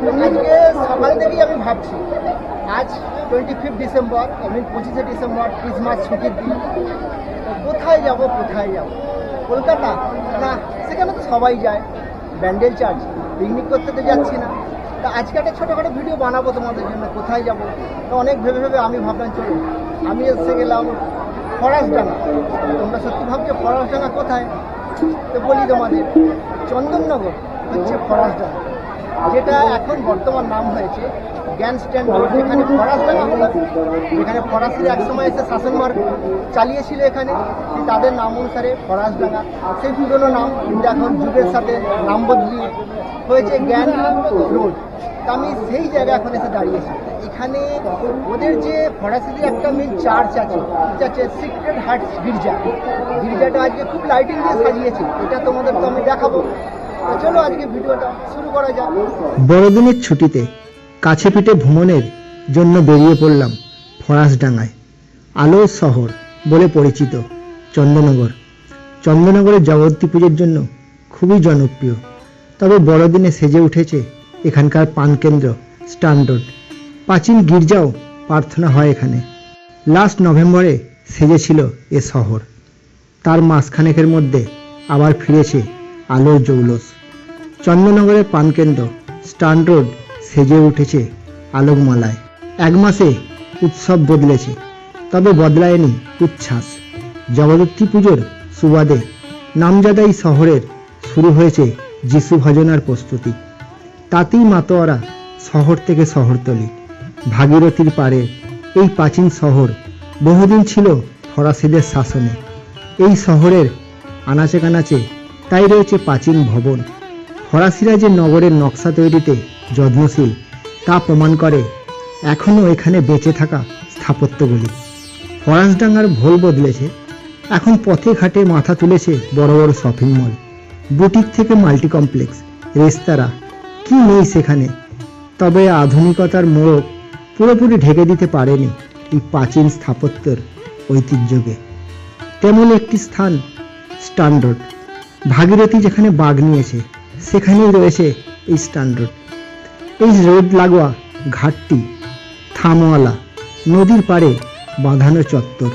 আজকে সকাল থেকেই আমি ভাবছি। আজ টোয়েন্টি ফিফথ ডিসেম্বর আমি পঁচিশে ডিসেম্বর ক্রিসমাস ছুটির দিন। কোথায় যাব কোথায় যাব? কলকাতা? না, সেখানে তো সবাই যায়। ব্যান্ডেল চার্চ পিকনিক করতে তো যাচ্ছি না। তা আজকে একটা ছোটোখাটো ভিডিও বানাবো তোমাদের জন্য, কোথায় যাব? তো অনেক ভেবে ভেবে আমি ভাবলাম, চলো, আমি এসে গেলাম ফরাসডাঙ্গা। তোমরা সত্যি ভাবছ ফরাসডাঙ্গা কোথায়? তো বলি তোমাদের, চন্দননগর হচ্ছে ফরাসডাঙ্গা। যেটা এখন বর্তমান নাম হয়েছে জ্ঞান স্ট্যান্ড রোড, যেখানে হলো। যেখানে ফরাসিরা একসময় এসে শাসনভার চালিয়েছিল এখানে। তাদের নাম অনুসারে ফরাসডাঙ্গা সেই পুরনো নাম কিন্তু এখন যুগের সাথে নাম বদলিয়ে হয়েছে জ্ঞান রোড। তা আমি সেই জায়গায় এখন এসে দাঁড়িয়েছি। এখানে ওদের যে ফরাসিদের একটা মেন চার্চ আছে যেটা আছে সিক্রেট হার্টস গির্জা। গির্জাটা আজকে খুব লাইটিং দিয়ে সাজিয়েছে। এটা তোমাদের তো আমি দেখাবো। বড়দিনের ছুটিতে কাছে পিঠে ভ্রমণের জন্য বেরিয়ে পড়লাম ফরাসডাঙ্গায় আলোর শহর বলে পরিচিত চন্দননগর। চন্দননগরের জগদ্ধাত্রী পুজোর জন্য খুবই জনপ্রিয়। তবে বড়দিনে সেজে উঠেছে এখানকার পানকেন্দ্র, স্ট্যান্ডার্ড। প্রাচীন গির্জাও প্রার্থনা হয় এখানে। লাস্ট নভেম্বরে সেজেছিল এ শহর। তার মাসখানেকের মধ্যে আবার ফিরেছে আলোর জৌলস। চন্দননগরের পানকেন্দ্র স্টান রোড, সেজে উঠেছে আলোকমালায়। এক মাসে উৎসব বদলেছে, তবে বদলায়নি উচ্ছ্বাস। জগদ্ধাত্রী পুজোর সুবাদে নামজাদাই শহরের শুরু হয়েছে যিশু ভজনার প্রস্তুতি। তাতেই মাতোয়ারা শহর থেকে শহরতলি। ভাগীরথীর পারে এই প্রাচীন শহর বহুদিন ছিল ফরাসিদের শাসনে। এই শহরের আনাচে কানাচে তাই রয়েছে প্রাচীন ভবন। ফরাসিরা যে নগরের নকশা তৈরিতে যত্নশীল, তা প্রমাণ করে এখনও এখানে বেঁচে থাকা স্থাপত্যগুলি। ফরাসডাঙ্গার ভোল বদলেছে, এখন পথে ঘাটে মাথা তুলেছে বড় বড় শপিং মল, বুটিক থেকে মাল্টি কমপ্লেক্স রেস্তোরাঁ, কি নেই সেখানে? তবে আধুনিকতার মোড়ক পুরোপুরি ঢেকে দিতে পারেনি এই প্রাচীন স্থাপত্যের ঐতিহ্যকে। তেমন একটি স্থান স্ট্যান্ডার্ড। ভাগীরথী যেখানে বাঘ নিয়েছে, সেখানেই রয়েছে এই স্ট্যান্ডার্ড এই রোড লাগোয়া ঘাটটি থামওয়ালা নদীর পাড়ে বাঁধানো চত্বর।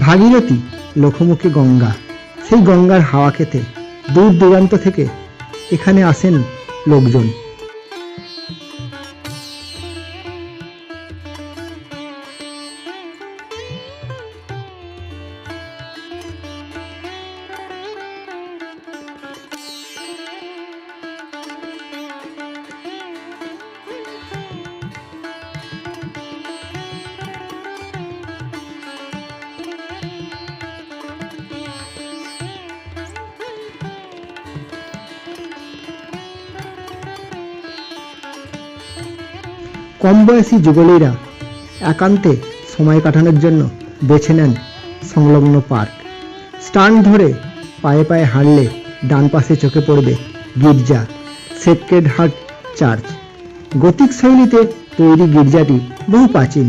ভাগীরথী লোকমুখী গঙ্গা। সেই গঙ্গার হাওয়া খেতে দূর দূরান্ত থেকে এখানে আসেন লোকজন। কম বয়সী যুগলীরা একান্তে সময় কাটানোর জন্য বেছে নেন সংলগ্ন পার্ক। স্টান ধরে পায়ে পায়ে হাঁটলে ডান পাশে চোখে পড়বে গির্জা, সেক্রেড হার্ট চার্চ। গতিক শৈলীতে তৈরি গির্জাটি বহু প্রাচীন।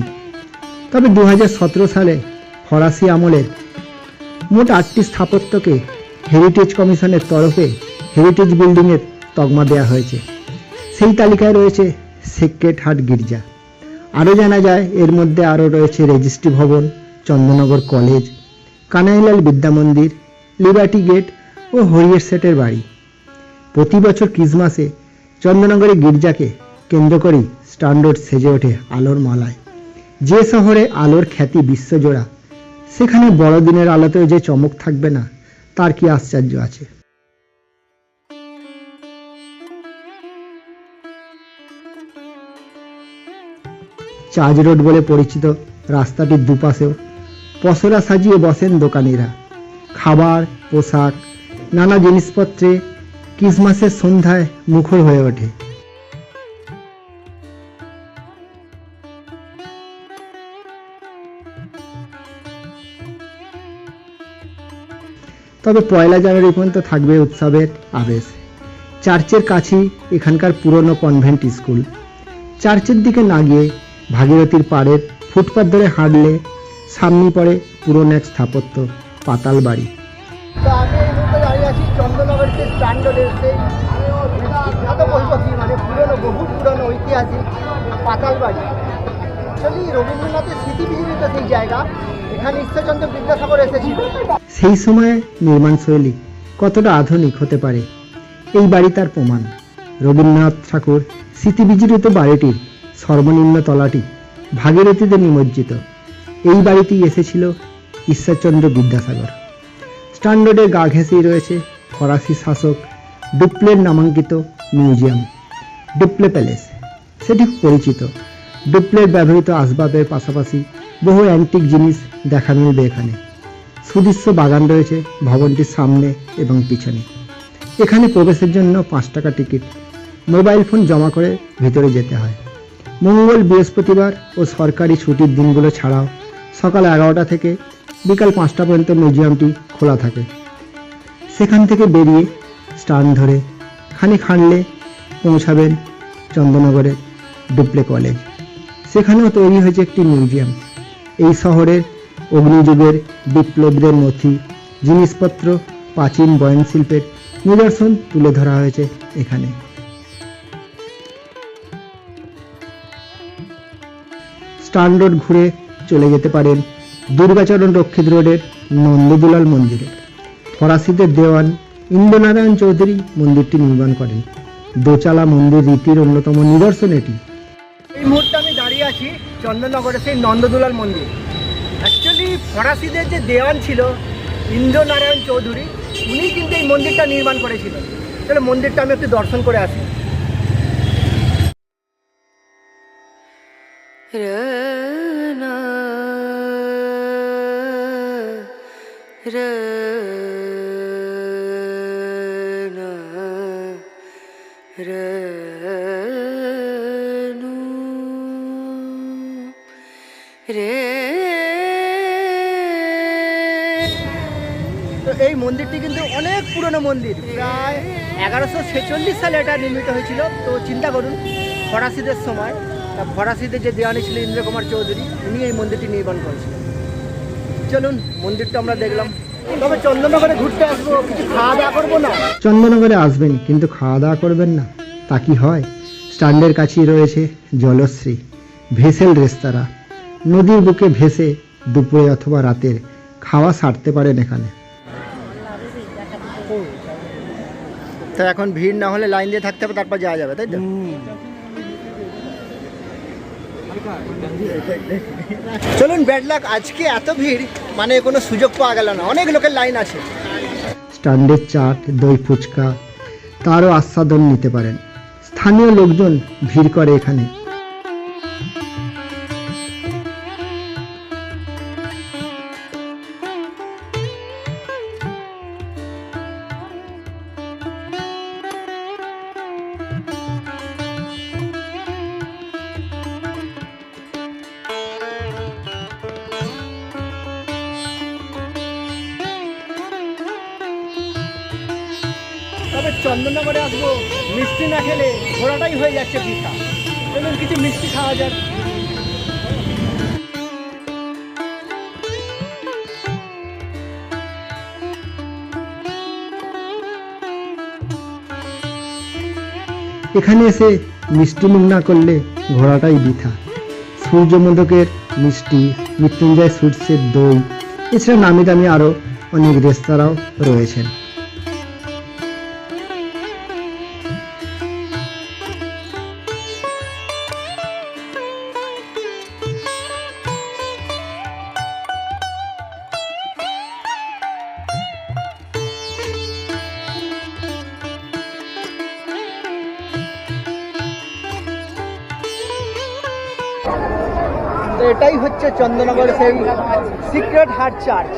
তবে দু হাজার সতেরো সালে ফরাসি আমলের মোট আটটি স্থাপত্যকে হেরিটেজ কমিশনের তরফে হেরিটেজ বিল্ডিংয়ের তকমা দেওয়া হয়েছে। সেই তালিকায় রয়েছে সেক্রেট হার্ট গির্জা। আরও জানা যায়, এর মধ্যে আরও রয়েছে রেজিস্ট্রি ভবন চন্দ্রনগর কলেজ, কানাইলাল বিদ্যা মন্দির, লিবার্টি গেট ও হরিয়ের সেটের বাড়ি। প্রতি বছর ক্রিসমাসে চন্দ্রনগরের গির্জাকে কেন্দ্র করেই স্ট্যান্ডার্ড সেজে ওঠে আলোর মালায়। যে শহরে আলোর খ্যাতি বিশ্বজোড়া, সেখানে বড়দিনের আলোতেও যে চমক থাকবে না, তার কি আশ্চর্য আছে? চার্জ রোড বলে পরিচিত রাস্তাটির দুপাশেও পসরা সাজিয়ে বসেন দোকানিরা। খাবার, পোশাক, নানা জিনিসপত্রে ক্রিসমাসের সন্ধ্যায় মুখর হয়ে ওঠে। তবে পয়লা জানুয়ারি পর্যন্ত থাকবে উৎসবের আবেশ। চার্চের কাছেই এখানকার পুরনো কনভেন্ট স্কুল। চার্চের দিকে না গিয়ে ভাগীরথীর পাড়ের ফুটপাত ধরে হাঁটলে সামনে পড়ে পুরনো এক স্থাপত্য পাতাল বাড়ি। মানে পাতাল বাড়ি। রবীন্দ্রনাথের সেই জায়গা এখানে ঈশ্বরচন্দ্র বিদ্যাসাগর এসেছিল। সেই সময়ে নির্মাণশৈলী কতটা আধুনিক হতে পারে এই বাড়ি তার প্রমাণ। রবীন্দ্রনাথ ঠাকুর স্মৃতিবিজড়িত বাড়িটির সর্বনিম্ন তলাটি ভাগীরথীতে নিমজ্জিত। এই বাড়িতেই এসেছিল ঈশ্বরচন্দ্র বিদ্যাসাগর। স্ট্যান্ডার্ডের গা ঘেঁষেই রয়েছে ফরাসি শাসক ডুপ্লের নামাঙ্কিত মিউজিয়াম, ডুপ্লে প্যালেস। সেটি পরিচিত। ডুপ্লের ব্যবহৃত আসবাবের পাশাপাশি বহু অ্যান্টিক জিনিস দেখা মিলবে এখানে। সুদৃশ্য বাগান রয়েছে ভবনটির সামনে এবং পিছনে। এখানে প্রবেশের জন্য পাঁচ টাকা টিকিট, মোবাইল ফোন জমা করে ভিতরে যেতে হয়। মঙ্গল বৃহস্পতিবার ও সরকারি ছুটির দিনগুলো ছাড়াও সকাল এগারোটা থেকে বিকাল পাঁচটা পর্যন্ত মিউজিয়ামটি খোলা থাকে। সেখান থেকে বেরিয়ে স্টান ধরে খানিক হাঁটলে পৌঁছাবেন চন্দ্রনগরের ডুপ্লে কলেজ। সেখানেও তৈরি হয়েছে একটি মিউজিয়াম। এই শহরের অগ্নিযুগের বিপ্লবীদের নথি, জিনিসপত্র, প্রাচীন বয়নশিল্পের নিদর্শন তুলে ধরা হয়েছে এখানে। স্টান রোড ঘুরে চলে যেতে পারেন দুর্গাচরণ রক্ষিত রোডের নন্দদুলাল মন্দিরে। ফরাসিদের দেওয়ান ইন্দ্রনারায়ণ চৌধুরী মন্দিরটি নির্মাণ করেন। দোচালা মন্দির রীতির অন্যতম নিদর্শন এটি। এই মুহূর্তে আমি দাঁড়িয়ে আছি চন্দননগরের সেই নন্দদুলাল মন্দির। অ্যাকচুয়ালি ফরাসিদের যে দেওয়ান ছিল, ইন্দ্রনারায়ণ চৌধুরী, উনি কিন্তু এই মন্দিরটা নির্মাণ করেছিলেন। তাহলে মন্দিরটা আমি একটু দর্শন করে আসি। এই মন্দিরটি কিন্তু অনেক পুরনো মন্দির। প্রায় এগারোশো ছেচল্লিশ সালে এটা নির্মিত হয়েছিল। তো চিন্তা করুন, ফরাসিদের সময় তা ফরাসিদের যে দেওয়ানি ছিল ইন্দ্র কুমার চৌধুরী উনি এই মন্দিরটি নির্মাণ করেছিলেন। চলুন মন্দিরটা আমরা দেখলাম। তবে চন্দননগরে ঘুরতে আসব কিছু খাওয়া দাওয়া করব না? চন্দননগরে আসবেন কিন্তু খাওয়া দাওয়া করবেন না। তা কি হয়? স্ট্যান্ডের কাছেই রয়েছে জলশ্রী ভেসেল রেস্তোরাঁ। নদীর বুকে ভেসে দুপুরে অথবা রাতের খাওয়া সারতে পারেন এখানে। তো এখন ভিড় না হলে লাইন দিয়ে থাকতে হবে তারপর যাওয়া যাবে তাই তো? চলুন ব্যাড লাক আজকে এত ভিড় মানে কোনো সুযোগ পাওয়া গেল না। অনেক লোকের লাইন আছে। স্ট্যান্ডের চাট, দই ফুচকা, তারও আস্বাদন নিতে পারেন। স্থানীয় লোকজন ভিড় করে এখানে। চন্দননগরে আসব, মিষ্টি না খেলে ঘোরাটাই হয়ে যাচ্ছে পিঠা চলুন, কিছু মিষ্টি খাওয়া যাক। এখানে এসে মিষ্টি মুখ না করলে ঘোরাটাই বৃথা। সূর্যমোদকের মিষ্টি, মৃত্যুঞ্জয় সুইটসের দই, এছাড়া নামি দামি আরও অনেক রেস্তোরাঁও রয়েছেন। এটাই হচ্ছে চন্দননগরের সেই সিক্রেট হার্ট চার্চ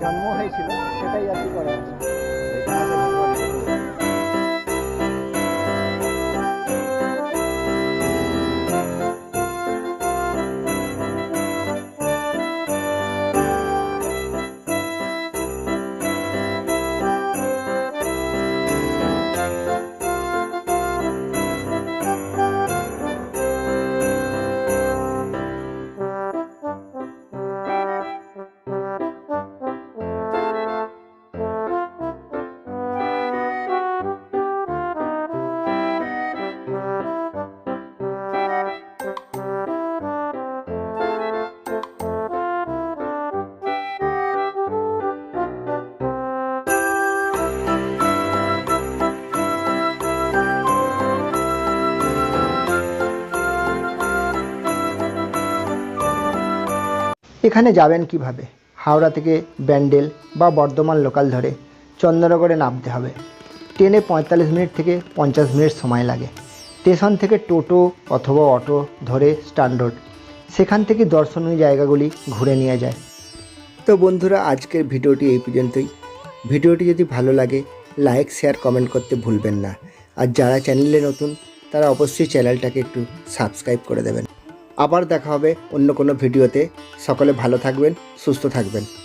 জন্ম হয়েছিল সেটাই আর কি করা এখানে যাবেন কীভাবে? হাওড়া থেকে ব্যান্ডেল বা বর্ধমান লোকাল ধরে চন্দ্রনগরে নামতে হবে। ট্রেনে পঁয়তাল্লিশ মিনিট থেকে পঞ্চাশ মিনিট সময় লাগে। স্টেশন থেকে টোটো অথবা অটো ধরে স্ট্যান্ড রোড। সেখান থেকে দর্শনীয় জায়গাগুলি ঘুরে নিয়ে যায়। তো বন্ধুরা, আজকের ভিডিওটি এই পর্যন্তই। ভিডিওটি যদি ভালো লাগে, লাইক, শেয়ার, কমেন্ট করতে ভুলবেন না। আর যারা চ্যানেলে নতুন, তারা অবশ্যই চ্যানেলটাকে একটু সাবস্ক্রাইব করে দেবেন। আবার দেখা হবে অন্য কোনো ভিডিওতে। সকলে ভালো থাকবেন সুস্থ থাকবেন।